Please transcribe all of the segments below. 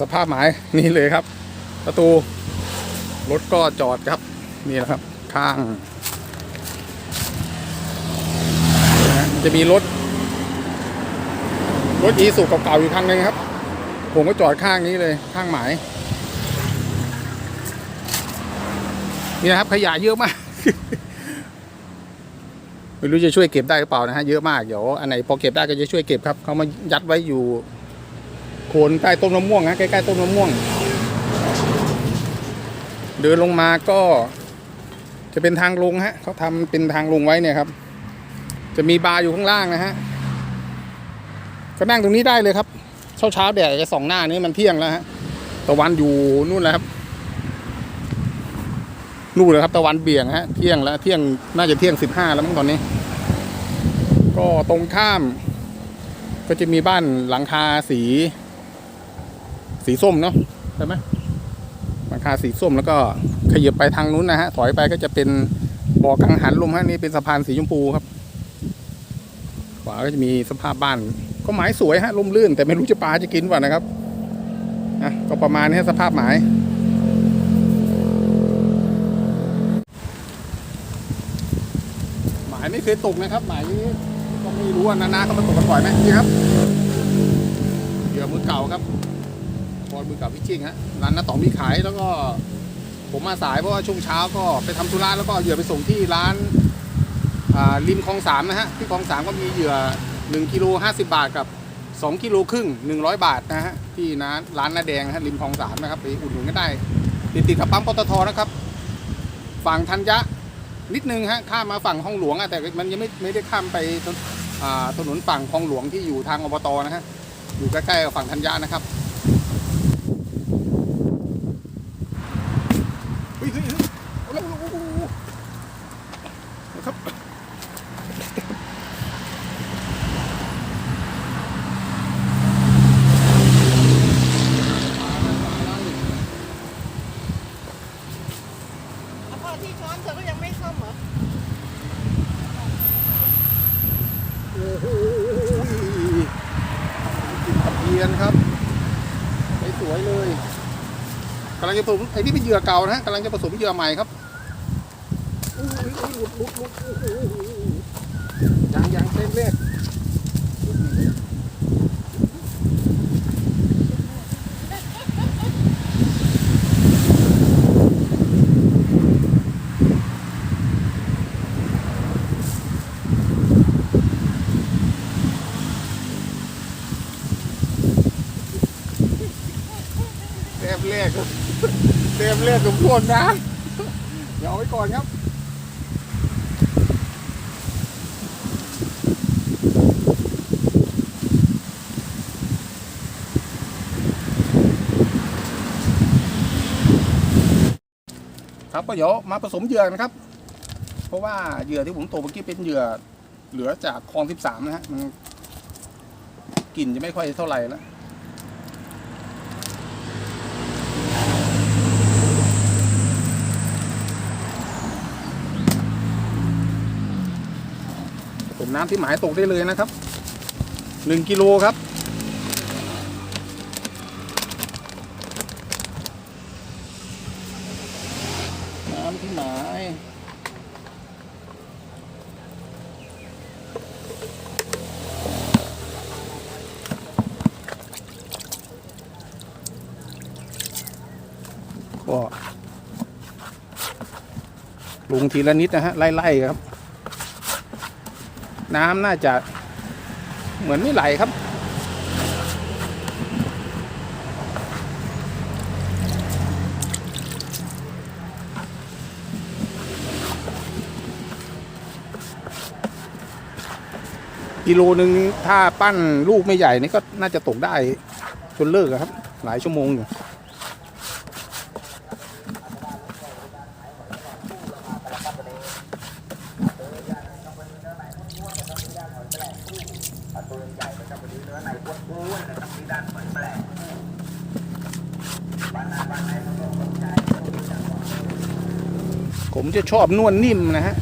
สภาพหมายนี่เลยครับ ประตูรถก็จอดครับ นี่แหละครับ ข้าง จะมีรถ รถอีสุเก่าๆอยู่ข้างหนึงครับ ผมก็จอดข้างนี้เลยข้างหมาย นี่นะครับขยะเยอะมากไม่รู้จะช่วยเก็บได้หรือเปล่านะฮะเยอะมากเดี๋ยวอันไหนพอเก็บได้ก็จะช่วยเก็บครับเขามายัดไว้อยู่ โคนใต้ต้นมะม่วงนะใกล้ๆต้นมะม่วง เดินลงมาก็ จะเป็นทางลงฮะเขาทำเป็นทางลงไว้เนี่ยครับ จะมีบาร์อยู่ข้างล่างนะฮะก็นั่งตรงนี้ได้เลยครับเช้าเช้าๆแดดจะส่องหน้านี้มันเที่ยงแล้วฮะตะวันอยู่นู่นแล้วครับนู่นเลยครับตะวันเบี่ยงฮะเที่ยงแล้วเที่ยงน่าจะเที่ยงสิบห้าแล้วมั้งตอนนี้ ก็ตรงข้าม ก็จะมีบ้านหลังคาสี สีส้มเนาะใช่ไหมหลังคาสีส้มแล้วก็ขยับไปทางนู้นนะฮะถอยไปก็จะเป็นบ่อกังหันลมฮะนี่เป็นสะพานสีชมพูครับ ขวาก็จะมีสภาพบ้านก็หมายสวยฮะลมลื่น แต่ไม่รู้จะปลาจะกินว่านะครับอะก็ประมาณนี้สภาพหมายหมายไม่เคยตกนะครับ หมายนี้ก็ไม่รู้ว่านานาเขามาตกกันบ่อยไหมนี่ครับเหยื่อมือเก่าครับ บอลมือเก่าพี่ชิงฮะร้านน้าต่องมีขายแล้วก็ ผมมาสายเพราะว่าช่วงเช้าก็ไปทำธุระแล้วก็เหยื่อไปส่งที่ร้านริมคลองสามนะฮะที่คลองสามก็มีเหยื่อ1กิโล50 บาทกับ 2กิโลครึ่ง100 บาทนะฮะที่ร้านร้านน้าแดงฮะริมคลองสามนะครับไปอุดหนุนก็ได้ ติดติดกับปั๊มปตทนะครับ ฝั่งธัญญะนิดนึงฮะข้ามมาฝั่งคลองหลวงอะแต่มันยังไม่ไม่ได้ข้ามไปถนอ่าถนนฝั่งคลองหลวงที่อยู่ทางอบตนะฮะอยู่ใกล้ๆกับฝั่งธัญญานะครับเฮ้ยเฮ้ยเฮ้ยเอาแล้วเอาแล้วเอาแล้วนะครับ แล้วพอที่ช้อนเธอก็ยังไม่ซ่อมเหรอ โอ้โหกินตะเพียนครับสวยๆเลยกำลังจะ ผสมไอ้นี่เป็นเหยื่อเก่านะฮะกำลังจะผสมเหยื่อใหม่ครับโอ้ยโอ้ยหลุดหลุดหลุดโอ้โหยังยังเส้นแรกเต็มแรกครับ เต็มแรกสมควรนะ เดี๋ยวเอาไว้ก่อนครับครับก็เดี๋ยวมาผสมเหยื่อนะครับ เพราะว่าเหยื่อที่ผมตกเมื่อกี้เป็นเหยื่อเหลือจากคลอง 13 นะฮะมันกลิ่นจะไม่ค่อยเท่าไหร่แล้ว น้ำที่หมายตกได้เลยนะครับหนึ่งกิโลครับ น้ำที่หมายก็ลงทีละนิดนะฮะ ไล่ๆครับ น้ำน่าจะเหมือนไม่ไหลครับ กิโลหนึ่งถ้าปั้นลูกไม่ใหญ่นี่ก็น่าจะตกได้จนเลิกครับ หลายชั่วโมงอยู่ จะชอบนวลนิ่มนะฮะ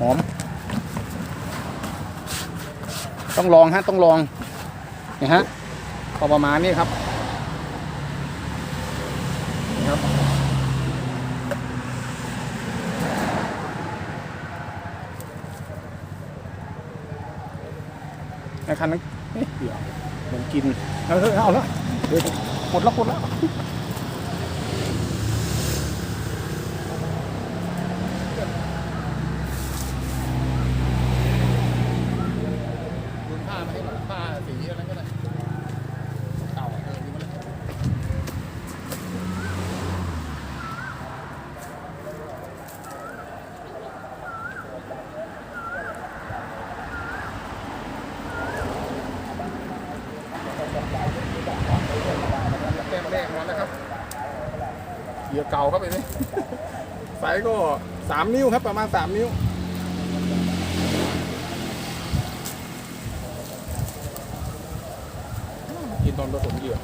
หอม ต้องลองฮะ ต้องลองนี่ฮะพอประมาณนี้ครับนี่ครับไอ้คันนั้น เอ๊ะเดี๋ยวเหมือนกิน เออเอาละหมดแล้วหมดแล้วดึงผ้ามาให้หน่อยผ้าสีอะไรก็ได้เก่าเออดึงมาเลย แก้มแรกมาแล้วครับเหยื่อเก่าครับไอ้นี่ไซส์ก็สามนิ้วครับประมาณสามนิ้วกินตอนผสมเหยื่อ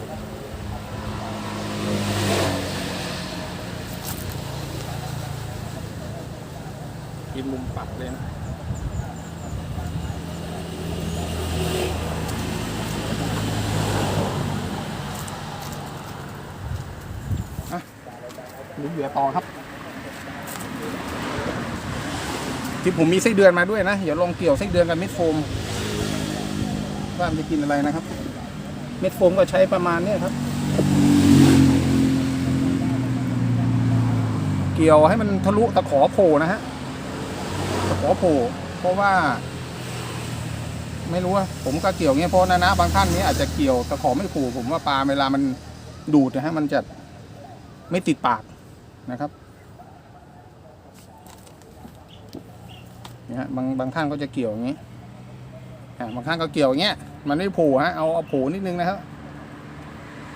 กินมุมปัดเลยนะ เหลือต่อครับ ที่ผมมีไส้เดือนมาด้วยนะ เดี๋ยวลองเกี่ยวไส้เดือนกับเม็ดโฟม ว่ามันจะกินอะไรนะครับ เม็ดโฟมก็ใช้ประมาณนี้ครับ เกี่ยวให้มันทะลุตะขอโผล่นะฮะตะขอโผล่เพราะว่า ไม่รู้ว่าผมก็เกี่ยวเงี้ยเพราะนะนะบางท่านนี้อาจจะเกี่ยวตะขอไม่ผล่ผมว่าปลาเวลามันดูดนะฮะมันจะไม่ติดปาก นะครับนี่ฮะบางบางท่านก็จะเกี่ยวอย่างนี้อะบางท่านก็เกี่ยวอย่างเงี้ยมันไม่ผล่ฮะเอาเอาผล่นิดนึงนะครับ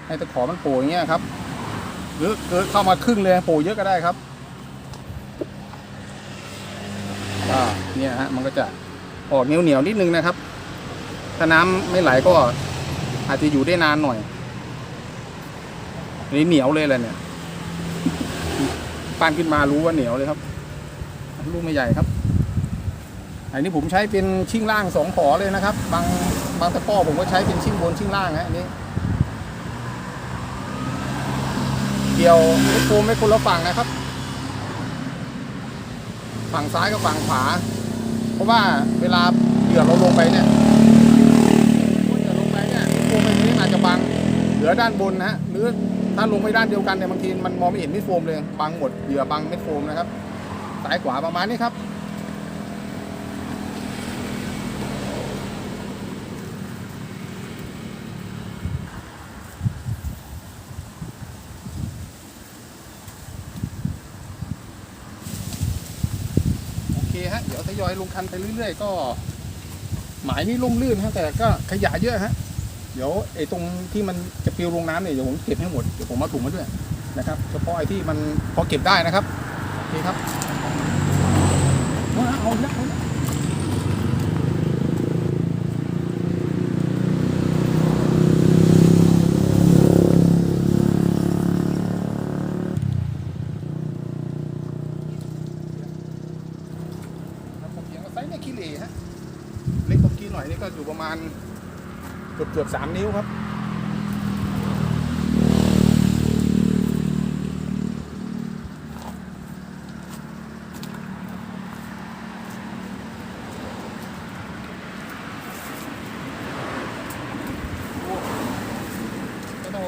ให้ตะขอมันผล่อย่างเงี้ยครับ หรือเกิดเข้ามาครึ่งเลยผล่เยอะก็ได้ครับก็เนี่ยฮะมันก็จะออกเหนียวเหนียวนิดนึงนะครับ ถ้าน้ำไม่ไหลก็อาจจะอยู่ได้นานหน่อยนนี้เหนียวเลยแหละเนี่ย ปั้นขึ้นมารู้ว่าเหนียวเลยครับ ลูกไม่ใหญ่ครับ อันนี้ผมใช้เป็นชิ่งล่างสองขอเลยนะครับ บางบางตะก้อผมก็ใช้เป็นชิ่งบนชิ่งล่างฮะอันนี้เกี่ยวไม่โฟมไม่คนละฝั่งนะครับ ฝั่งซ้ายกับฝั่งขวา เพราะว่าเวลาเหยื่อเราลงไปเนี่ยเหยื่อลงไปเนี่ยโฟมไปนี้อาจจะบังเหลือด้านบนนะฮะหรือ ถ้าลงไปด้านเดียวกันเนี่ยบางทีมันมองไม่เห็นเม็ดโฟมเลยบังหมดเหยื่อบังเม็ดโฟมนะครับซ้ายขวาประมาณนี้ครับโอเคฮะเดี๋ยวทยอยลงคันไปเรื่อยๆ ก็ หมายนี่ลุ่มลื่นฮะแต่ก็ขยะเยอะฮะ เดี๋ยวไอ้ตรงที่มันจะปลิวลงน้ำเนี่ยเดี๋ยวผมเก็บให้หมดเดี๋ยวผมมาถุงมาด้วยนะครับเฉพาะไอ้ที่มันพอเก็บได้นะครับโอเคครับเอาละเอาละเอาละครับผมเพียงก็ไซส์เนี่ยขี้เหร่ฮะ เล็กกว่ากี้หน่อยนี่ก็อยู่ประมาณเกือบสามนิ้วครับโอ้ไม่ต้อง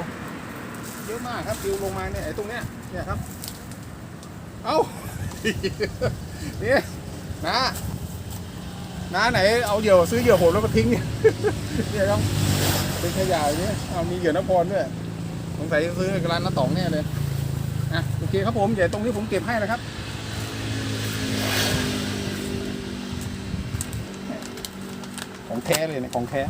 เยอะมากครับดิวลงมาเนี่ยไอ้ตรงเนี้ยเนี่ยครับ เอ้า เนี่ยนะ น้าไหนเอาเหยื่อซื้อเหยื่อโหดแล้วมาทิ้งเนี่ยเนี่ยครับเป็นขยะอย่างนี้เอามีเหยื่อนพรด้วยสงสัยซื้อกร้านน้าต๋องเน่เลยอะโอเคครับผมเดี๋ยวตรงนี้ผมเก็บให้นะครับของแท้เลยเนี่ยของแท้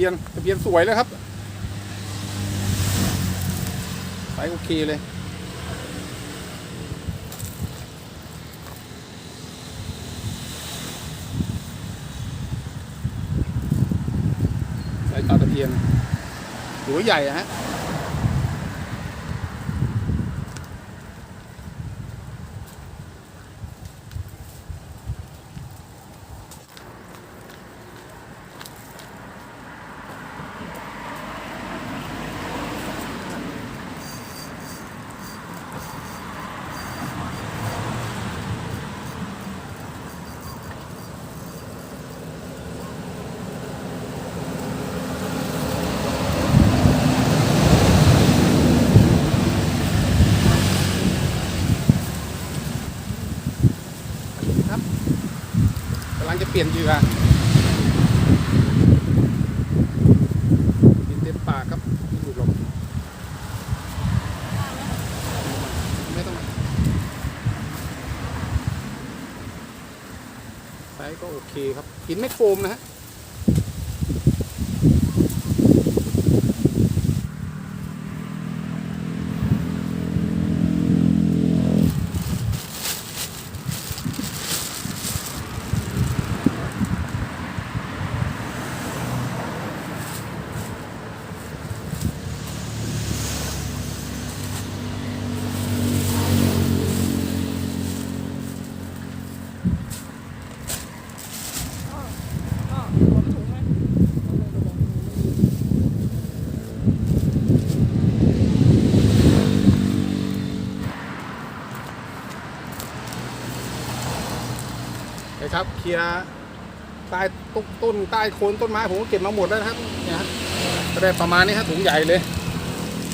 ียนตะเพียนสวยเลยครับสายโอเคเลยสายตาตะเพียนหัวใหญ่ฮะ กำลังจะเปลี่ยนเหยื่อกินเต็มปากครับไม่หลุดหรอกไม่ต้องไซส์ก็โอเคครับ กินไม่โฟมนะฮะ นะครับ เคลียร์ใต้ต้นต้นใต้โคนต้นไม้ผมก็เก็บมาหมดแล้วครับเนี่ยฮะก็ได้ประมาณนี้ครับถุงใหญ่เลย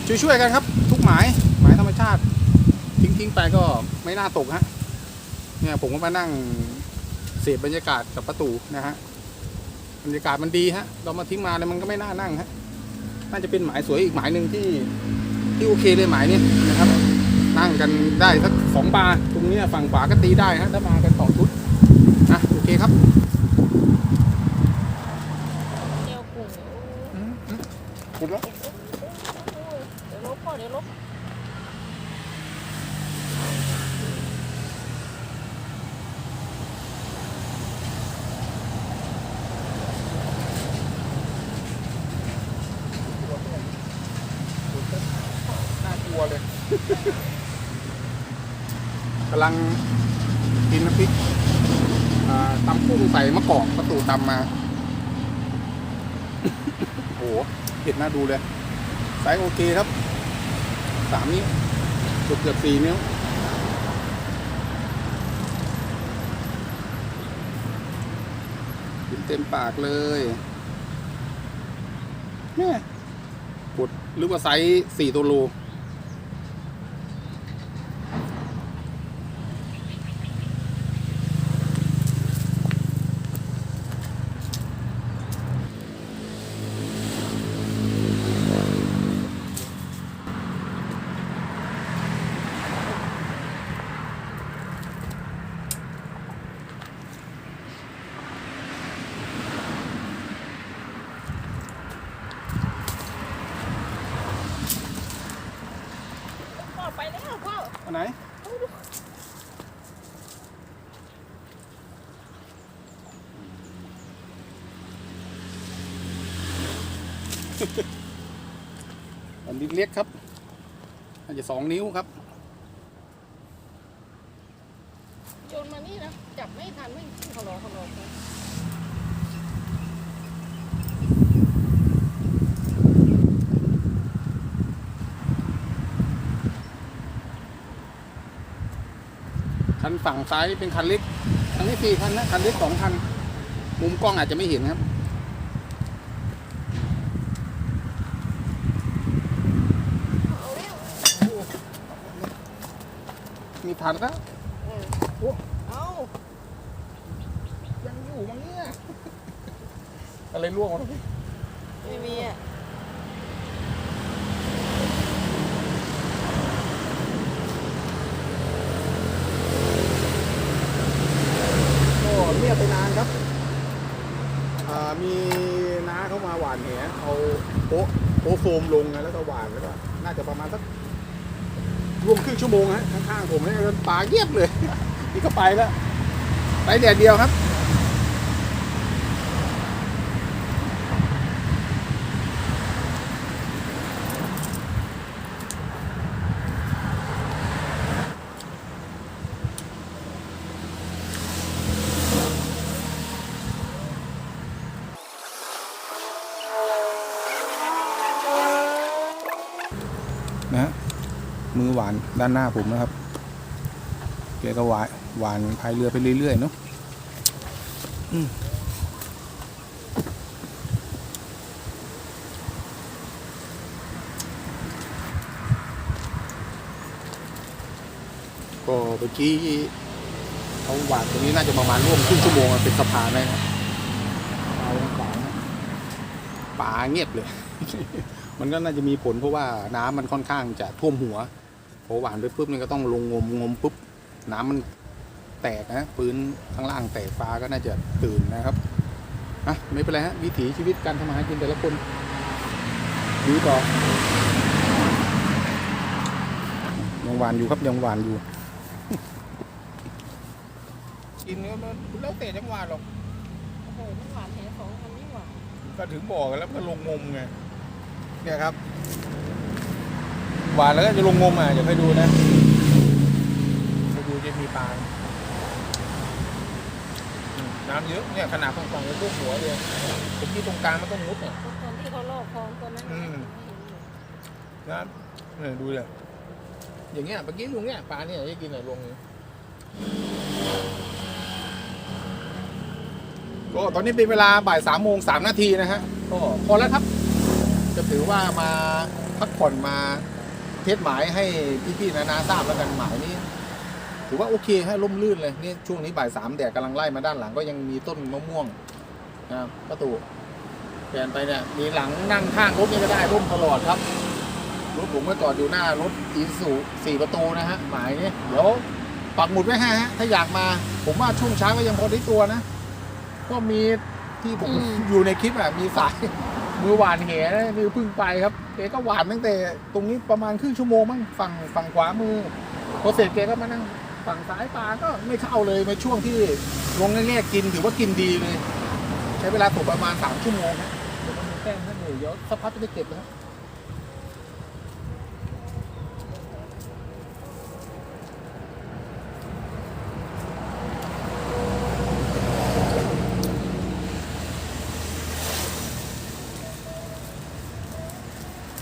ช่วยๆกันครับ ทุกหมายหมายธรรมชาติทิ้งทิ้งๆไปก็ไม่น่าตกฮะเนี่ยผมก็มานั่งเสพบรรยากาศกับประตูนะฮะบรรยากาศมันดีฮะ เรามาทิ้งมาแล้วมันก็ไม่น่านั่งฮะน่าจะเป็นหมายสวยอีกหมายหนึ่งที่ที่โอเคเลยหมายนี้นะครับ นั่งกันได้สักสองปลาตรงเนี้ยฝั่งขวาก็ตีได้ฮะถ้ามากันสองชุด อะโอเคครับ เจียวกุ้ง ขุดแล้ว เดี๋ยวลบพ่อเดี๋ยวลบ น่ากลัวเลย กำ ลังกินน้ำพริกตำกุ้งใส่มะกอกประตูตำมาโอ้โหเผ็ดน่าดูเลยไซส์โอเคครับสามนิ้วเกือบเกือบสี่นิ้วกินเต็มปากเลยแม่กดหรือว่าไซส์สี่ตัวโล ออันไหนอันนี้เล็กครับอาจจะสองนิ้วครับ โยนมานี่นะจับไม่ทันไม่เขารอเขารอเขา คัน ฝั่งซ้ายเป็นคันเล็กคันนี้สี่คันนะคันเล็กสองคัน มุมกล้องอาจจะไม่เห็นครับเอาเร็วมีทันแล้วเออโอ้เอายังอยู่มั้งเนี่ย อะไรล่วงวะไม่มีอะ งียบไปนานครับอ่ามีน้าเขามาหวานแหเอาโป๊ะโป๊ะโฟมลงแล้วก็หวานแล้วก็น่าจะประมาณสักร่วมครึ่งชั่วโมงฮะข้างๆผมเนี่ยป่าเยียบเลย นี่ก็ไปแล้ว ไปแดดเดียวครับ นะฮะมือหวานด้านหน้าผมนะครับแกก็หวานหวานพายเรือไปเรื่อยๆเนาะก็เมื่อกี้เขาหวานตรงนี้น่าจะประมาณร่วมครึ่งชั่วโมงเป็นสะพานเลยครับเอาขวางนะป่าเงียบเลย มันก็น่าจะมีผลเพราะว่าน้ำมันค่อนข้างจะท่วมหัว พอหวานไปปุ๊บมันก็ต้องลงงมงมปุ๊บน้ำมันแตกนะพื้นข้างล่างแตกฟ้าก็น่าจะตื่นนะครับอะไม่เป็นไรฮะวิถีชีวิตการทำมาหากินแต่ละคนดูต่อยังหวานอยู่ครับยังหวานอยู่กินแล้วแล้วแต่จังหวะหรอกโอ้โหมันหวานแหสองคันนี่หว่าก็ถึงบอกกันแล้วก็ลงงมไงเนี่ยครับ หวานแล้วก็จะลงงมอะเดี๋ยวให้ดูนะให้ดูจะมีปลาอืมน้ำเยอะเนี่ยขนาดตรงกลางยังท่วมหัวเลยผมที่ตรงกลางมันต้องมุดเนี่ยตอนที่เขาลอกคลองตอนนั้นอืมน้ำเนี่ยดูเลยอย่างเงี้ยเมื่อกี้ลุงเนี่ยปลาเนี่ยจะกินไหนลงเนี่ยก็ตอนนี้เป็นเวลาบ่ายสามโมงสามนาทีนะฮะก็พอแล้วครับ จะถือว่ามาพักผ่อนมา เทสหมายให้พี่ๆนานาทราบแล้วกันหมายนี้ ถือว่าโอเคฮะร่มรื่นเลยนี่ช่วงนี้บ่ายสามแดดกำลังไล่มาด้านหลังก็ยังมีต้นมะม่วงนะครับประตูแฟนไปเนี่ยมีหลังนั่งข้างรถนี่ก็ได้ร่มตลอดครับรถผมก็จอดอยู่หน้ารถอีซูสี่ประตูนะฮะหมายนี้เดี๋ยวปักหมุดไว้ให้ฮะถ้าอยากมา ผมว่าช่วงเช้าก็ยังพอได้ตัวนะ ก็มีที่ผมอยู่ในคลิปอะมีสาย มือหวานแหนะมือพึ่งไปครับแกก็หวานตั้งแต่ตรงนี้ประมาณครึ่งชั่วโมงมั้งฝั่งฝั่งขวามือพอเสร็จแกก็มานั่งฝั่งซ้ายปลาก็ไม่เข้าเลยในช่วงที่ลงแรกๆกินถือว่ากินดีเลย ใช้เวลาตกประมาณสามชั่วโมงนะเดี๋ยวมันมีแป้งท่านเลยเดี๋ยวสักพักจะได้เก็บนะครับ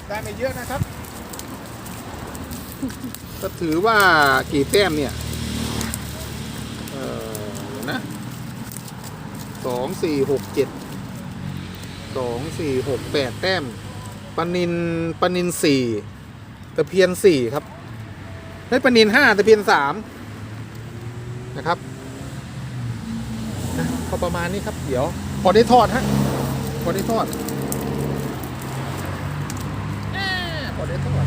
ได้ไม่เยอะนะครับ ก็ ถือว่ากี่แต้มเนี่ย เออนะสองสี่หกเจ็ดสองสี่หกแปดแต้มปนินปนินสี่ตะเพียนสี่ครับเฮ้ยปนินห้าตะเพียนสามนะครับนะก็ประมาณนี้ครับ เดี๋ยวพอได้ทอดฮะพอได้ทอดแม่พอได้ทอด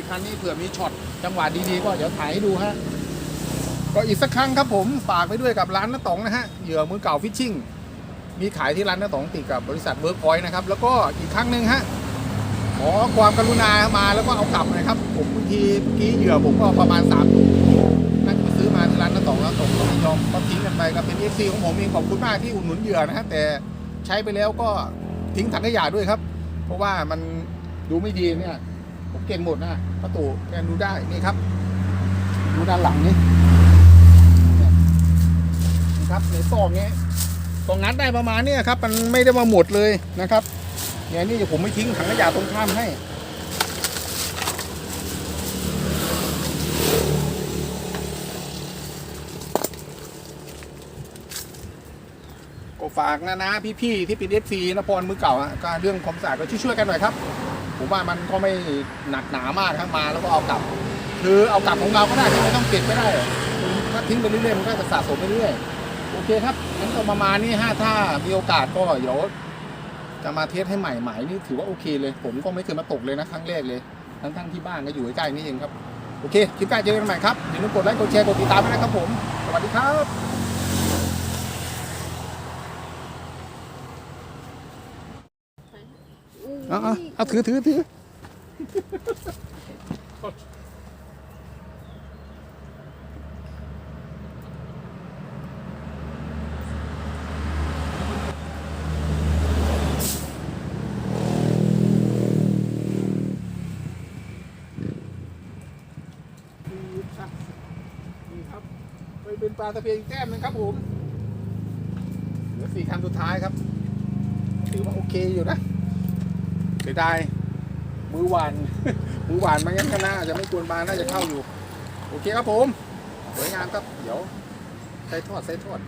สี่คันนี้เผื่อมีช็อตจังหวะดีๆก็เดี๋ยวถ่ายให้ดูฮะก็อีกสักครั้งครับผมฝากไปด้วยกับร้านน้าต๋องนะฮะเหยื่อมือเก่าฟิชชิ่งมีขายที่ร้านน้าต๋องติดกับบริษัทเวิร์กพอยต์นะครับแล้วก็อีกครั้งหนึ่งฮะขอความกรุณามาแล้วก็เอากลับนะครับ ผมบางทีเมื่อกี้เหยื่อผมก็ประมาณสามถุงนั่นไปซื้อมาที่ร้านน้าต๋องน้าต๋องก็ไม่ยอมก็ทิ้งกันไปก็เป็นเอฟซีของผมเองขอบคุณมากที่อุดหนุนเหยื่อนะฮะแต่ใช้ไปแล้วก็ทิ้งถังขยะด้วยครับ เพราะว่ามันดูไม่ดีเนี่ย ผมเก่งหมดนะประตูแกดูได้นี่ครับ ดูด้านหลังนี่นี่ครับในซองนี้ยซองงัดได้ประมาณเนี้ยครับ มันไม่ได้มาหมดเลยนะครับเนี่ยนี่เดี๋ยวผมไม่ทิ้งถังขยะตรงข้ามให้ก็ฝากนะนะพี่ๆที่เป็นเอฟซีนพรมือเก่าอะก็เรื่องความสะอาดก็ช่วยๆกันหน่อยครับ ผมว่ามันก็ไม่หนักหนามากครับมาแล้วก็เอากลับ คือเอากลับของเราก็ได้ไม่ต้องเก็บไม่ได้ถ้าทิ้งไปเรื่อยๆมันก็จะสะสมไปเรื่อยโอเคครับงั้นก็ประมาณนี้ห้าถ้ามีโอกาสก็เดี๋ยวจะมาเทสให้ใหม่หมายนี่ถือว่าโอเคเลย ผมก็ไม่เคยมาตกเลยนะครั้งแรกเลยทั้งๆที่บ้านก็อยู่ใกล้ๆนี่เองครับ โอเคคลิปหน้เจอกันใหม่ครับอย่าลืมกดไลค์กดแชร์กดติดตามด้วยนะครับผม สวัสดีครับ เอาเอาเอาถือถือถือนี่ครับนี่ครับไปเป็นปลาตะเพียนอีกแต้มนึงครับผมเหลือสี่คันสุดท้ายครับ ถือว่าโอเคอยู่นะ เสียดายมือหวานมือหวานมางั้นก็น่าจะไม่ควรมาน่าจะเข้าอยู่ โอเคครับผม สวยงามครับ เดี๋ยวใส่ทอดใส่ทอด